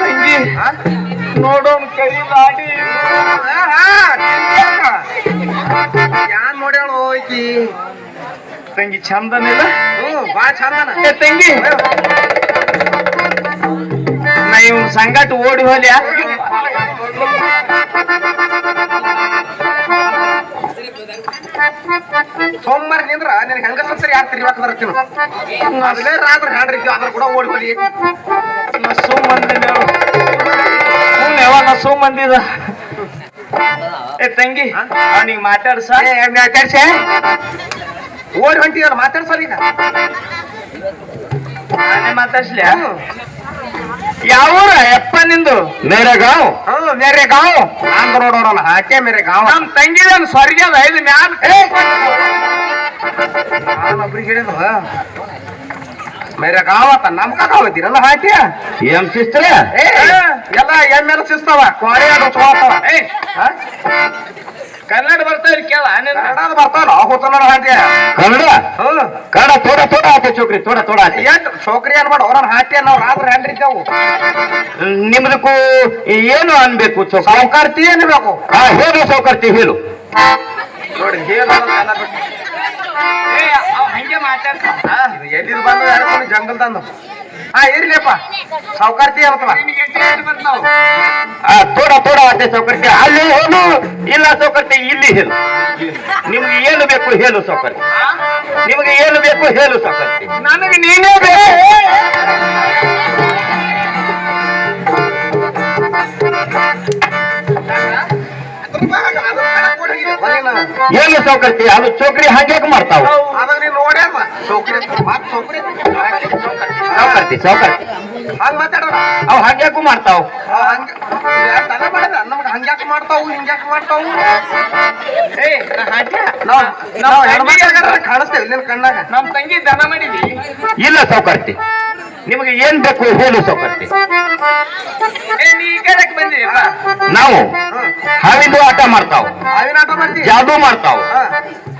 ತಂಗಿ ನೋಡೋಣ ಕೈ ಮಾಡಿ. ಯಾನ್ ನೋಡ್ಯಾಳು ಐತಿ ತಂಗಿ ಚಂದನಿಲ್ಲ? ಬಾ ಚಂದನ. ತಂಗಿ. ನಾ ಇವ್ನ ಸಂಗಾಟ ಓಡಿ ಹೋಲ್ಯಾ ಸೋಮವಾರ ನಿಂದ್ರ ನಿನ್ ಹಂಗ ಸತ್ತರಿ ಯಾರು ತಿರ್ವಾಕ ಬರ್ತೀನಿ ಅದ್ರೇ ರಾತ್ರಿ ಹಾಡ್ರಿ ಅದ್ರ ಕೂಡ ಓಡ್ಬಿಡಿ ನಾ ಸುಮ್ಮಂದಿನ ಹ್ಞೂ ಯಾವ ನಾ ಸುಮ್ಮಂದಿದ ಏ ತಂಗಿ ನೀ ಮಾತಾಡ್ಸ. ಮಾತಾಡ್ಸ ಓಡಿ ಹೊಂಟಿದಾರ ಮಾತಾಡ್ಸಲ್ಲ ಈಗ ನಾನೇ ಮಾತಾಡ್ಸ್ಲ್ಯಾ ಯಾವೂರ ಎಪ್ಪ ನಿಂದು? ಮೇರೆ ಗಾಂವ್ ಹ್ಞೂ ಮೇರೆ ಗಾಂವ್ ಆಂಧ್ರ ನೋಡೋರಲ್ಲ ಹಾಕೆ ಮೇರೆ ಗಾಂವ್ ನಮ್ ತಂಗಿದನ್ ಸ್ವರ್ಗ ಐದು ಮ್ಯಾಲ ನಾನೊಬ್ರಿಗೆ ಹೇಳಿದ್ವ ಮೇರೆ ಗಾಂವ್ ಆತ ನಮ್ ಕಾಕಾವ್ ಹಾಕಿ? ಸಿಸ್ತಲ ಏ ಎಲ್ಲ ಎಮ್ಮೆಲ್ಲ ಸಿಸ್ತವ ಕ್ವಾರಿ ಅದು ಚೋಳತ್ತವ ಏ! ಕನ್ನಡ ಬರ್ತಾ ಇಲ್ಲ ಕೇಳ ನಿನ್ನ ಕನ್ನಡದ ಬರ್ತಾವಲ್ಲ ಹೋತನ ಹಾಕೆ ಕನ್ನಡ? ಕನ್ನಡ ತೋಡ ತೋಡ ಆತ ಚೋಕ್ರಿ ತೋಡ ತೋಡ ಆತ. ಎಷ್ಟು ಸೋಕ್ರಿ ಅನ್ಬೇಡ ಅವ್ರನ್ನ ಹಾಟಿ ಅನ್ನೋ ರಾತ್ರಿ ಹೆಂಡ್ರಿದ್ದೇವು ನಿಮ್ದಕ್ಕೂ ಏನು ಅನ್ಬೇಕು ಸೌಕರ್ತಿ ಅನ್ಬೇಕು ಹಾ ಹೇಳು ಸೌಕರ್ತಿ ಹೇಳು. ನೋಡಿ ಹೇಳು ಹಂಗೆ ಮಾತಾಡ್ತಾ ಎಲ್ಲಿದ್ ಬಂದು ಜಂಗಲ್ ತಂದು ಹಾ ಇರ್ಲಿಪ್ಪ. ಬರ್ತಾವು ಆ ತೋಡ ತೋಡ ಸೌಕರ್ತಿ. ಅಲ್ಲಿ ಹೇಳು ಇಲ್ಲ ಸೌಕರ್ತಿ ಇಲ್ಲಿ ಹೇಳು. ನಿಮ್ಗೆ ಏನು ಬೇಕು ಹೇಳು ಸೌಕರ್ತಿ. ನಿಮ್ಗೆ ಏನು ಬೇಕು ಹೇಳು ಸೌಕರ್ತಿ. ನನಗೆ ನೀನೇ ಬೇಕು. ಏನು ಸೌಕರ್ತಿ? ಅದು ಚೌಕ್ರಿ ಹಾಕ್ಯಾಕ ಮಾಡ್ತಾವ? ಅದಾಗ ಸಾವುಕಾರ್ತಿ ಸೌಕರ್ತಿ ಹಂಗ ಮಾತಾಡೋಣ. ಅವ್ ಹಂಗ್ಯಾಕು ಮಾಡ್ತಾವ. ನಮ್ಗೆ ಹಂಗ್ಯಾಕ್ ಮಾಡ್ತಾವು ಹಿಂಗ್ಯಾಕ್ ಮಾಡ್ತಾವು. ಕಾಣಿಸ್ತೇವೆ ನಿನ್ ಕಣ್ಣಾಗ? ನಮ್ ತಂಗಿ ದನ ಮಾಡಿವಿ ಇಲ್ಲ ಸೌಕರ್ತಿ ನಿಮಗೆ ಏನ್ ಬೇಕು ಹೇಳು ಸೌಕರ್ತಿ ನಾವು ಹಾವಿಂದು ಆಟ ಮಾಡ್ತಾವ. ಹಾವಿನ ಆಟ ಮಾಡ್ತೀವಿ. ಜಾದೂ ಮಾಡ್ತಾವ್.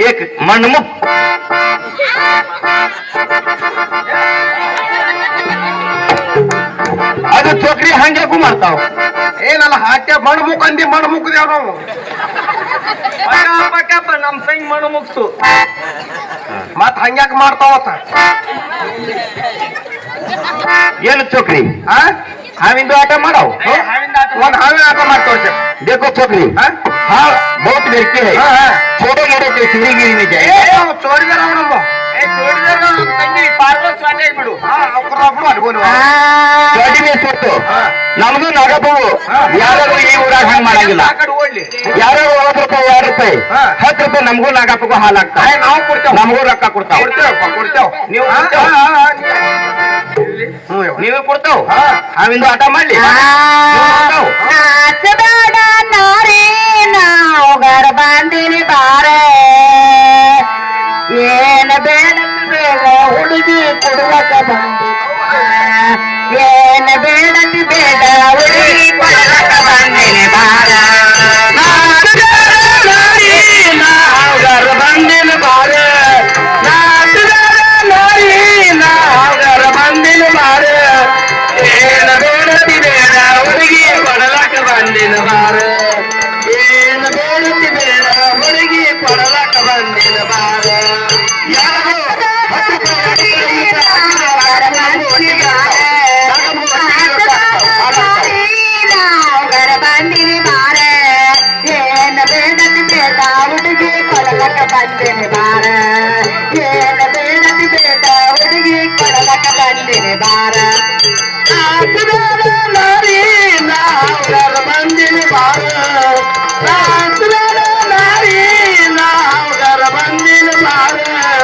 एक मनमुख ಅದು ಚೋಕ್ರಿ ಹಂಗ್ಯಾಕು ಮಾಡ್ತಾವ್ ಏನಲ್ಲ ಹಾಟ್ಯ ಮಣ್ಣು ಮುಕ್ ಅಂದಿ ಮಣ್ಣು ಮುಕ್ಕದೇವ್ ನಾವು ಪಕ್ಕ ಪಕ್ಕಪ್ಪ ನಮ್ ತಂಗಿ ಮಣ್ಣು ಮುಗ್ಸು ಮತ್ ಹಂಗ್ಯಾಕ್ ಮಾಡ್ತಾವತ್ತ ಏನು ಚೋಕ್ರಿ ಹಾ ಹಾವಿಂದು ಆಟ ಮಾಡಾವ್ ಏ, ಹಾವಿಂದ ಆಟ ಒಂದ್ ಹಾವಿನ ಆಟ ಮಾಡ್ತೇವೆ देखो छोकरी हाँ? हाँ ಬೇಕೆ ಚೋಡ ಮಾಡೋಕೆ ಸಿರಿಗಿರಿ ನಮ್ದು ನಾಗಪ್ಪವು ಯಾರಾದ್ರೂ ಈ ಊರಾಗ ಹಂಗ ಮಾಡಂಗಿಲ್ಲ. ಯಾರಾದ್ರೂ ಒಂದ್ ರೂಪಾಯಿ ಎರಡು ರೂಪಾಯಿ. ಹತ್ತು ರೂಪಾಯಿ ನಮಗೂ ನಾಗಪ್ಪಗೂ ಹಾಲಾಗ್ತಾರೆ ನಾವು ಕೊಡ್ತೇವೆ. ನಮಗೂ ರೊಕ್ಕ ಕೊಡ್ತಾವ. ಕೊಡ್ತೇವ. ನೀವು ನೀವೇ ಕೊಡ್ತಾವ. ಅವಿಂದು ಆಟ ಮಾಡ್ಲಿ. ಬಂದಿನಿ ಬಾರ. ಏನ ಬೇಡಿ ಬೇಡ, ಹುಡುಗಿ ಕೊಡಲಕ ಬಂದಿನಿ ಬಾರ. ನಾರಿ ನಾವು ಬಂದಿನಿ ಬಾರ. ನಾರಿ ಬಾರ.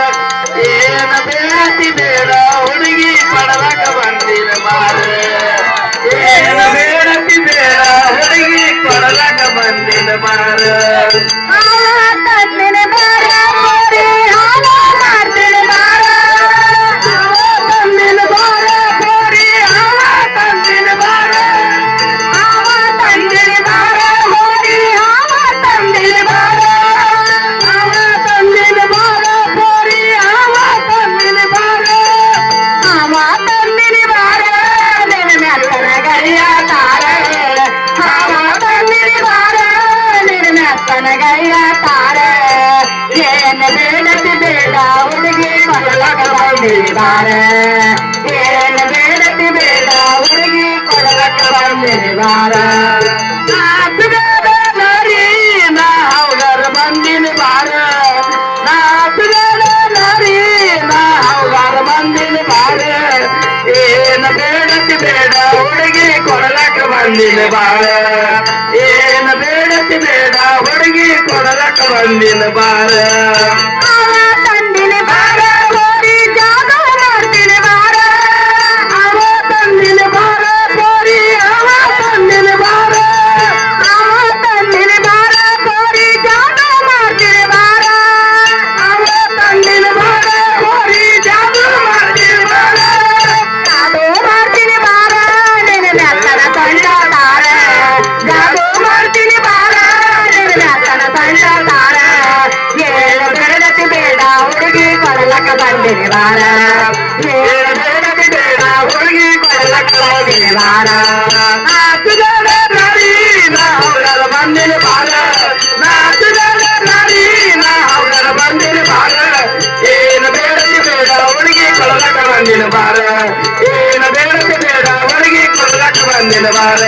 ಏನ ಬೇಡಿ ಬೇಡ, ಹುಡುಗಿ ಕೊಡಲಕ ಬಂದಿನ ಬಾರ. ಏನ ಬೇಡ ಬೇಡ, ಹುಡುಗಿ ಕೊಡಲಕ ಬಂದಿನ ಬಾರ. ಹೇಳತಾರೆ ಏನ ಬೇಡಕ್ಕೆ ಬೇಡ, ಹುಡುಗಿ ಕೊಡಲಕ ಬಂದಿದ್ದಾರೆ ಏನ ಬೇಡಕ್ಕೆ ಬೇಡ, ಹುಡುಗಿ ಕೊಡಲಕ ಬಂದಿದ್ದಾರೆ ಬಂದಿನ ಬಾಳ ಕೊಡಲಕ ಬಂದಿನ ಬಾರ. தேவாரா ஒழுங்கி பல்ல கலை தேவாரா ಬಾರ ಏನ ಬೇಡ ಬೇಡ ಒಳಗೆ ಕೊಡಲಕ್ಕ ಬಂದಿನ ಬಾರ